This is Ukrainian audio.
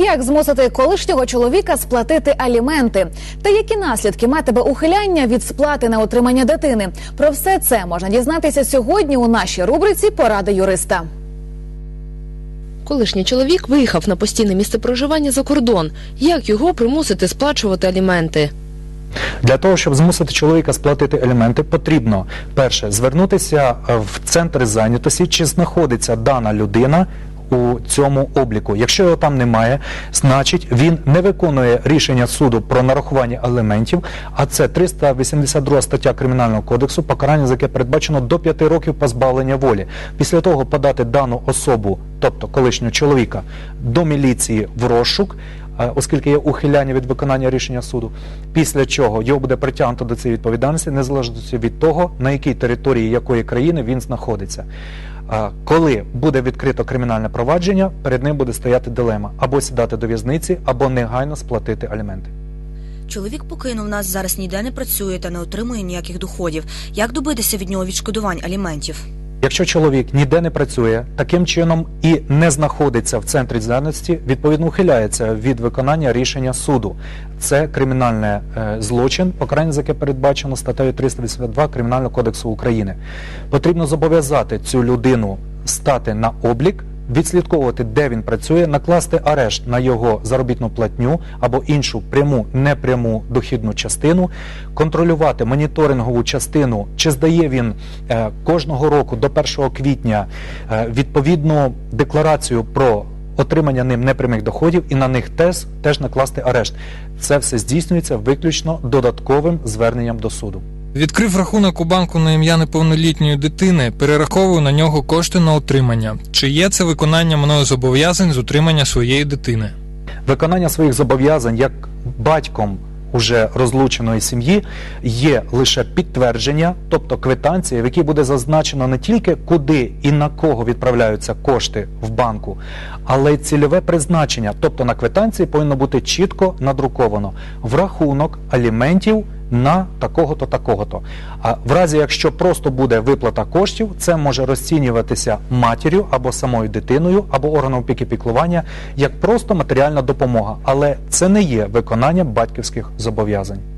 Як змусити колишнього чоловіка сплатити аліменти? Та які наслідки матиме ухиляння від сплати на отримання дитини? Про все це можна дізнатися сьогодні у нашій рубриці Поради юриста. Колишній чоловік виїхав на постійне місце проживання за кордон. Як його примусити сплачувати аліменти? Для того, щоб змусити чоловіка сплатити аліменти, потрібно перше звернутися в центр зайнятості, чи знаходиться дана людина. У цьому обліку, якщо його там немає, значить він не виконує рішення суду про нарахування аліментів, а це 382 стаття кримінального кодексу, покарання за яке передбачено до 5 років позбавлення волі. Після того подати дану особу, тобто колишнього чоловіка, до міліції в розшук, оскільки є ухиляння від виконання рішення суду, після чого його буде притягнуто до цієї відповідальності, незалежно від того, на якій території якої країни він знаходиться. Коли буде відкрито кримінальне провадження, перед ним буде стояти дилема або сідати до в'язниці, або негайно сплатити аліменти. Чоловік покинув нас, зараз ніде не працює та не отримує ніяких доходів. Як добитися від нього відшкодувань аліментів? Якщо чоловік ніде не працює, таким чином і не знаходиться в центрі зайнятості, відповідно ухиляється від виконання рішення суду. Це кримінальний е, злочин, покарання за яке передбачено статтею 382 Кримінального кодексу України. Потрібно зобов'язати цю людину стати на облік. Відслідковувати, де він працює, накласти арешт на його заробітну платню або іншу пряму, непряму дохідну частину, контролювати моніторингову частину, чи здає він е, кожного року до 1 квітня е, відповідну декларацію про отримання ним непрямих доходів і на них теж, теж накласти арешт. Це все здійснюється виключно додатковим зверненням до суду. Відкрив рахунок у банку на ім'я неповнолітньої дитини, перераховую на нього кошти на утримання. Чи є це виконання мною зобов'язань з утримання своєї дитини? Виконання своїх зобов'язань як батьком уже розлученої сім'ї є лише підтвердження, тобто квитанція, в якій буде зазначено не тільки куди і на кого відправляються кошти в банку, але й цільове призначення. Тобто на квитанції повинно бути чітко надруковано в рахунок аліментів на такого-то, такого-то. А в разі, якщо просто буде виплата коштів, це може розцінюватися матір'ю або самою дитиною, або органом опіки піклування як просто матеріальна допомога, але це не є виконання батьківських зобов'язань.